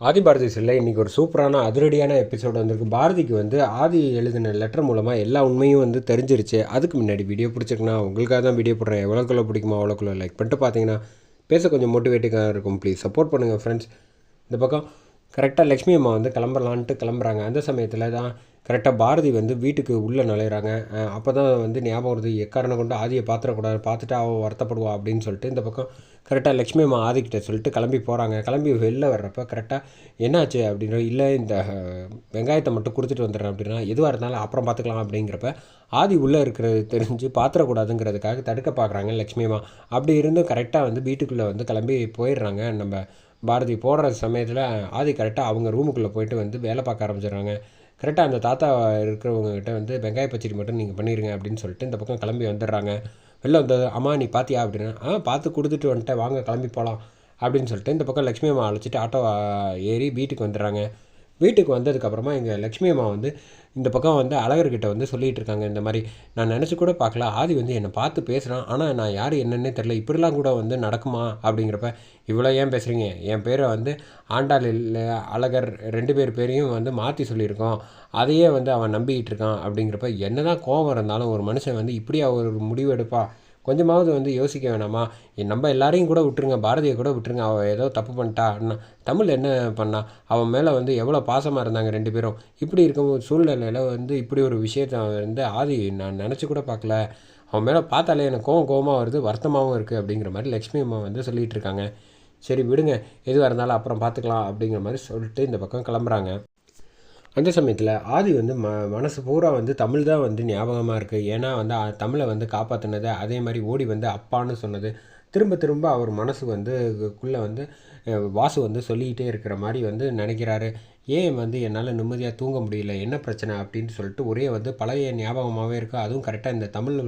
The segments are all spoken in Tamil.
ஆதி பாரதி செல்ல இன்றைக்கி ஒரு சூப்பரான அதிரடியான எபிசோடு வந்திருக்கு. பாரதிக்கு வந்து ஆதி எழுதின லெட்டர் மூலமாக எல்லா உண்மையும் வந்து தெரிஞ்சிருச்சு. அதுக்கு முன்னாடி வீடியோ பிடிச்சிருக்குன்னா உங்களுக்காக தான் வீடியோ போடுறேன். எவ்வளோக்குள்ள பிடிக்குமா அவ்வளோக்குள்ள லைக் பண்ணிட்டு பார்த்தீங்கன்னா பேச கொஞ்சம் மோட்டிவேட்டிங்காக இருக்கும். ப்ளீஸ் சப்போர்ட் பண்ணுங்கள் ஃப்ரெண்ட்ஸ் இந்த பக்கம் கரெக்டாக லக்ஷ்மி அம்மா வந்து கிளம்பலான்ட்டு கிளம்புறாங்க. அந்த சமயத்தில் தான் கரெக்டாக பாரதி வந்து வீட்டுக்கு உள்ளே நுழையிறாங்க. அப்போ தான் வந்து ஞாபகம் வருது எக்காரணம் கொண்டு ஆதியை பார்த்துடக்கூடாது பார்த்துட்டு அவள் வருத்தப்படுவா அப்படின்னு சொல்லிட்டு இந்த பக்கம் கரெக்டாக லக்ஷ்மி அம்மா ஆதிக்கிட்ட சொல்லிட்டு கிளம்பி போகிறாங்க கிளம்பி வெளில வர்றப்ப கரெக்டாக என்னாச்சு அப்படின்ற இல்லை இந்த வெங்காயத்தை மட்டும் கொடுத்துட்டு வந்துடுறேன் அப்படின்னா எதுவாக இருந்தாலும் அப்புறம் பார்த்துக்கலாம் அப்படிங்கிறப்ப ஆதி உள்ளே இருக்கிறது தெரிஞ்சு பாத்திரக்கூடாதுங்கிறதுக்காக தடுக்க பார்க்குறாங்க லக்ஷ்மி அம்மா. அப்படி இருந்தும் கரெக்டாக வந்து வீட்டுக்குள்ளே வந்து கிளம்பி போயிடுறாங்க. நம்ம பாரதி போடுற சமயத்தில் ஆதி கரெக்டாக அவங்க ரூமுக்குள்ளே போயிட்டு வந்து வேலை பார்க்க ஆரம்பிச்சிடுறாங்க. கரெக்டாக அந்த தாத்தா இருக்கிறவங்ககிட்ட வந்து வெங்காய பச்சடி மட்டும் நீங்கள் பண்ணிடுங்க அப்படின்னு சொல்லிட்டு இந்த பக்கம் கிளம்பி வந்துடுறாங்க. வெளில வந்தது அம்மா நீ பார்த்தியா அப்படின்னா ஆ பார்த்து கொடுத்துட்டு வந்துட்டேன். வாங்க கிளம்பி போகலாம் அப்படின்னு சொல்லிட்டு இந்த பக்கம் லக்ஷ்மி அம்மா அழைச்சிட்டு ஆட்டோ ஏறி வீட்டுக்கு வந்துடுறாங்க. வீட்டுக்கு வந்ததுக்கப்புறமா எங்கள் லக்ஷ்மி அம்மா வந்து இந்த பக்கம் வந்து அழகர்கிட்ட வந்து சொல்லிகிட்டு இருக்காங்க. இந்த மாதிரி நான் நினச்சி கூட பார்க்கல. ஆதி வந்து என்னை பார்த்து பேசுகிறான் ஆனால் நான் யார் என்னன்னே தெரில இப்படிலாம் கூட வந்து நடக்குமா அப்படிங்கிறப்ப இவ்வளோ ஏன் பேசுகிறீங்க என் பேரை வந்து ஆண்டாள் இல்லை அழகர் ரெண்டு பேர் பேரையும் வந்து மாற்றி சொல்லியிருக்கோம். அதையே வந்து அவன் நம்பிக்கிட்டு இருக்கான் அப்படிங்கிறப்ப என்ன தான் கோபம் இருந்தாலும் ஒரு மனுஷன் வந்து இப்படியா ஒரு முடிவு எடுப்பா? கொஞ்சமாவது வந்து யோசிக்க வேணாமா? நம்ம எல்லாரையும் கூட விட்டுருங்க பாரதியை கூட விட்டுருங்க அவள் ஏதோ தப்பு பண்ணிட்டா அண்ணா. தமிழ் என்ன பண்ணா? அவன் மேலே வந்து எவ்வளோ பாசமாக இருந்தாங்க ரெண்டு பேரும். இப்படி இருக்கும் ஒரு சூழ்நிலையில் வந்து இப்படி ஒரு விஷயத்த வந்து ஆதி நான் நினச்சி கூட பார்க்கல. அவன் மேலே பார்த்தாலே எனக்கு கோவம் கோவமாக வருது வருத்தமாகவும் இருக்குது அப்படிங்கிற மாதிரி லக்ஷ்மி அம்மா வந்து சொல்லிகிட்டு இருக்காங்க. சரி விடுங்க. எதுவாக இருந்தாலும் அப்புறம் பார்த்துக்கலாம் அப்படிங்கிற மாதிரி சொல்லிட்டு இந்த பக்கம் கிளம்புறாங்க. அந்த சமயத்தில் ஆதி வந்து ம மனசு பூரா வந்து தமிழ் தான் வந்து ஞாபகமாக இருக்குது ஏன்னா வந்து தமிழை வந்து காப்பாற்றினது அதே மாதிரி ஓடி வந்து அப்பான்னு சொன்னது. திரும்ப திரும்ப அவர் மனசு வந்து குள்ளே வந்து வாசு வந்து சொல்லிக்கிட்டே இருக்கிற மாதிரி வந்து நினைக்கிறாரு. ஏன் வந்து என்னால் நிம்மதியாக தூங்க முடியல? என்ன பிரச்சனை? அப்படின்னு சொல்லிட்டு ஒரே வந்து பழைய ஞாபகமாகவே இருக்குது அதுவும் கரெக்டாக இந்த தமிழ்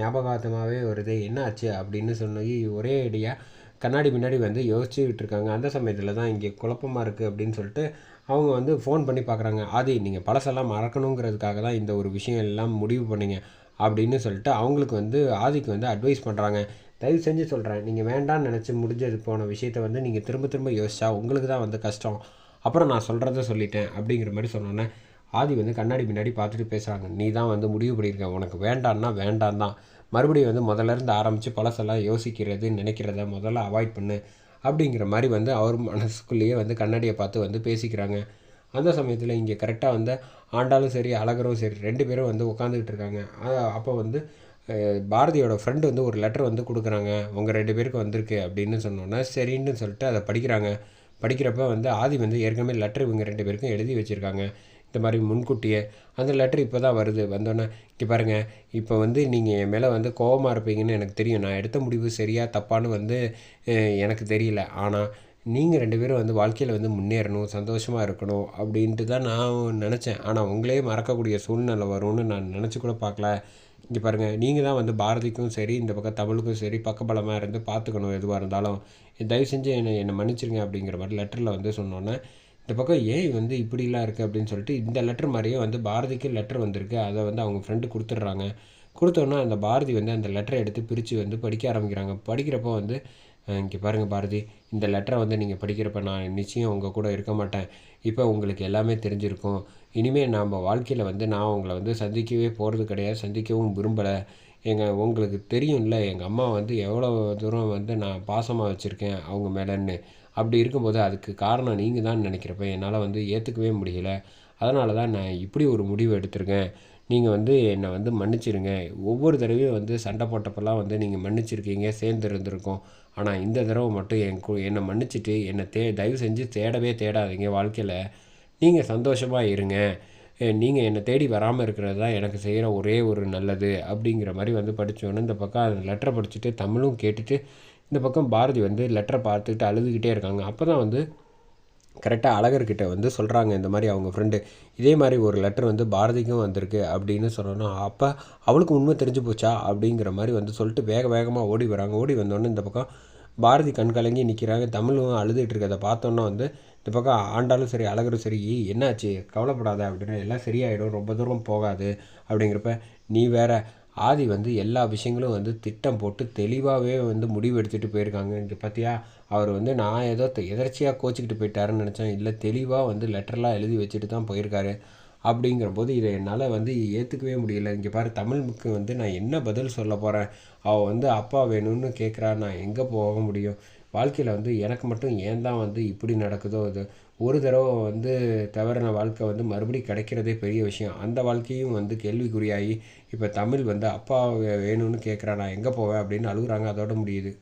ஞாபகார்த்தமாகவே வருது. என்ன ஆச்சு? அப்படின்னு சொல்லி ஒரே அடியாக கண்ணாடி முன்னாடி வந்து யோசிச்சுக்கிட்டு இருக்காங்க. அந்த சமயத்தில் தான் இங்கே குழப்பமாக இருக்குது அப்படின்னு சொல்லிட்டு அவங்க வந்து ஃபோன் பண்ணி பார்க்குறாங்க. ஆதி நீங்கள் பழசெல்லாம் மறக்கணுங்கிறதுக்காக தான் இந்த ஒரு விஷயம் எல்லாம் முடிவு பண்ணிங்க அப்படின்னு சொல்லிட்டு அவங்களுக்கு வந்து ஆதிக்கு வந்து அட்வைஸ் பண்ணுறாங்க தயவு செஞ்சு சொல்கிறேன் நீங்கள் வேண்டாம்னு நினச்சி முடிஞ்சது போன விஷயத்த வந்து நீங்கள் திரும்ப திரும்ப யோசிச்சா உங்களுக்கு தான் வந்து கஷ்டம். அப்புறம் நான் சொல்கிறத சொல்லிட்டேன் அப்படிங்கிற மாதிரி சொன்னோன்னே ஆதி வந்து கண்ணாடி பின்னாடி பார்த்துட்டு பேசுகிறாங்க நீ தான் வந்து முடிவு பண்ணியிருக்க உனக்கு வேண்டான்னா வேண்டாம் தான் மறுபடியும் வந்து முதல்ல இருந்து ஆரம்பித்து பழசெல்லாம் யோசிக்கிறது நினைக்கிறத முதல்ல அவாய்ட் பண்ணு. அப்படிங்கிற மாதிரி வந்து அவர் மனசுக்குள்ளேயே வந்து கண்ணாடியை பார்த்து வந்து பேசிக்கிறாங்க. அந்த சமயத்தில் இங்கே கரெக்டாக வந்து ஆண்டாலும் சரி அழகரும் சரி ரெண்டு பேரும் வந்து உட்காந்துக்கிட்டு இருக்காங்க. அப்போ வந்து பாரதியோட ஃப்ரெண்டு வந்து ஒரு லெட்டர் வந்து கொடுக்குறாங்க. உங்கள் ரெண்டு பேருக்கு வந்திருக்கு அப்படின்னு சொன்னோன்னா சரின்னு சொல்லிட்டு அதை படிக்கிறாங்க. படிக்கிறப்ப வந்து ஆதி வந்து ஏற்கனவே லெட்டர் இவங்க ரெண்டு பேருக்கும் எழுதி வச்சுருக்காங்க. இந்த மாதிரி முன்கூட்டியே அந்த லெட்டர் இப்போ தான் வருது. வந்தோன்னே இங்கே பாருங்கள் இப்போ வந்து நீங்கள் என் மேலே வந்து கோவமாக இருப்பீங்கன்னு எனக்கு தெரியும். நான் எடுத்த முடிவு சரியாக தப்பான்னு வந்து எனக்கு தெரியல. ஆனால் நீங்கள் ரெண்டு பேரும் வந்து வாழ்க்கையில் வந்து முன்னேறணும் சந்தோஷமாக இருக்கணும் அப்படின்ட்டு தான் நான் நினச்சேன். ஆனால் உங்களே மறக்கக்கூடிய சூழ்நிலை வரும்னு நான் நினச்சி கூட பார்க்கல. இங்கே பாருங்கள் நீங்கள் தான் வந்து பாரதிக்கும் சரி இந்த பக்கம் தமிழுக்கும் சரி பக்கபலமாக இருந்து பார்த்துக்கணும் எதுவாக இருந்தாலும். தயவு செஞ்சு என்னை என்னை மன்னிச்சிருங்க அப்படிங்கிற மாதிரி லெட்டரில் வந்து சொன்னோன்னே இந்த பக்கம் ஏன் வந்து இப்படிலாம் இருக்குது அப்படின்னு சொல்லிட்டு இந்த லெட்டர் மாதிரியே வந்து பாரதிக்கு லெட்டர் வந்திருக்கு. அதை வந்து அவங்க ஃப்ரெண்டு கொடுத்துட்றாங்க. கொடுத்தோன்னே அந்த பாரதி வந்து அந்த லெட்டரை எடுத்து பிரித்து வந்து படிக்க ஆரம்பிக்கிறாங்க. படிக்கிறப்போ வந்து இங்கே பாருங்கள் பாரதி இந்த லெட்டரை வந்து நீங்கள் படிக்கிறப்ப நான் நிச்சயம் உங்கள் கூட இருக்க மாட்டேன். இப்போ உங்களுக்கு எல்லாமே தெரிஞ்சிருக்கும். இனிமேல் நாம் வாழ்க்கையில் வந்து நான் உங்களை வந்து சந்திக்கவே போகிறது கிடையாது சந்திக்கவும் விரும்பலை. எங்கள் உங்களுக்கு தெரியும்ல எங்கள் அம்மா வந்து எவ்வளோ தூரம் வந்து நான் பாசமாக வச்சுருக்கேன் அவங்க மேலேன்னு. அப்படி இருக்கும்போது அதுக்கு காரணம் நீங்கள் தான் நினைக்கிறப்ப என்னால் வந்து ஏற்றுக்கவே முடியல. அதனால தான் நான் இப்படி ஒரு முடிவு எடுத்திருக்கேன். நீங்கள் வந்து என்னை வந்து மன்னிச்சிருங்க. ஒவ்வொரு தடவையும் வந்து சண்டை போட்டப்பெல்லாம் வந்து நீங்கள் மன்னிச்சிருக்கீங்க சேர்ந்து இருந்திருக்கோம் ஆனால் இந்த தடவை மட்டும் என் என்னை மன்னிச்சிட்டு என்னை தே தயவு செஞ்சு தேடவே தேடாதீங்க வாழ்க்கையில். நீங்கள் சந்தோஷமாக இருங்க. நீங்கள் என்னை தேடி வராமல் இருக்கிறது தான் எனக்கு செய்கிற ஒரே ஒரு நல்லது அப்படிங்கிற மாதிரி வந்து படித்தோன்னே இந்த பக்கம் அந்த லெட்டரை படிச்சுட்டு தமிழும் கேட்டுட்டு இந்த பக்கம் பாரதி வந்து லெட்டரை பார்த்துட்டு அழுதுகிட்டே இருக்காங்க. அப்போ தான் வந்து கரெக்டாக அழகர்கிட்ட வந்து சொல்கிறாங்க இந்த மாதிரி அவங்க ஃப்ரெண்டு இதே மாதிரி ஒரு லெட்டர் வந்து பாரதிக்கும் வந்திருக்கு அப்படின்னு சொல்லணும் அப்போ அவளுக்கு உண்மை தெரிஞ்சு போச்சா அப்படிங்கிற மாதிரி வந்து சொல்லிட்டு வேக வேகமாக ஓடி வராங்க. ஓடி வந்தோடனே இந்த பக்கம் பாரதி கண்கலங்கி நிற்கிறாங்க தமிழும் அழுதுகிட்டு இருக்கிறத பார்த்தோன்னா வந்து இந்த பக்கம் ஆண்டாலும் சரி அழகரும் சரி என்னாச்சு? கவலைப்படாத அப்படின்னு எல்லாம் சரியாயிடும். ரொம்ப தூரம் போகாது அப்படிங்கிறப்ப நீ வேற ஆதி வந்து எல்லா விஷயங்களும் வந்து திட்டம் போட்டு தெளிவாகவே வந்து முடிவு எடுத்துகிட்டு போயிருக்காங்க. இங்கே பார்த்தியா அவர் வந்து நான் ஏதோ எதர்ச்சியாக கோச்சிக்கிட்டு போயிட்டாருன்னு நினச்சேன். இல்லை தெளிவாக வந்து லெட்டர்லாம் எழுதி வச்சுட்டு தான் போயிருக்காரு. அப்படிங்கிற போது இதை என்னால் வந்து ஏற்றுக்கவே முடியல. இங்கே பாரு தமிழுக்கு வந்து நான் என்ன பதில் சொல்ல போகிறேன் அவள் வந்து அப்பா வேணும்னு கேட்குறா நான் எங்கே போக முடியும்? வாழ்க்கையில் வந்து எனக்கு மட்டும் ஏன் தான் வந்து இப்படி நடக்குதோ அது? ஒரு தடவை வந்து தவறின வாழ்க்கை வந்து மறுபடியும் கிடைக்கிறதே பெரிய விஷயம். அந்த வாழ்க்கையும் வந்து கேள்விக்குறியாகி இப்போ தமிழ் வந்து அப்பா வேணும்னு கேட்குறா நான் எங்கே போவேன் அப்படின்னு அழுகுறாங்க. அதோட முடியுது.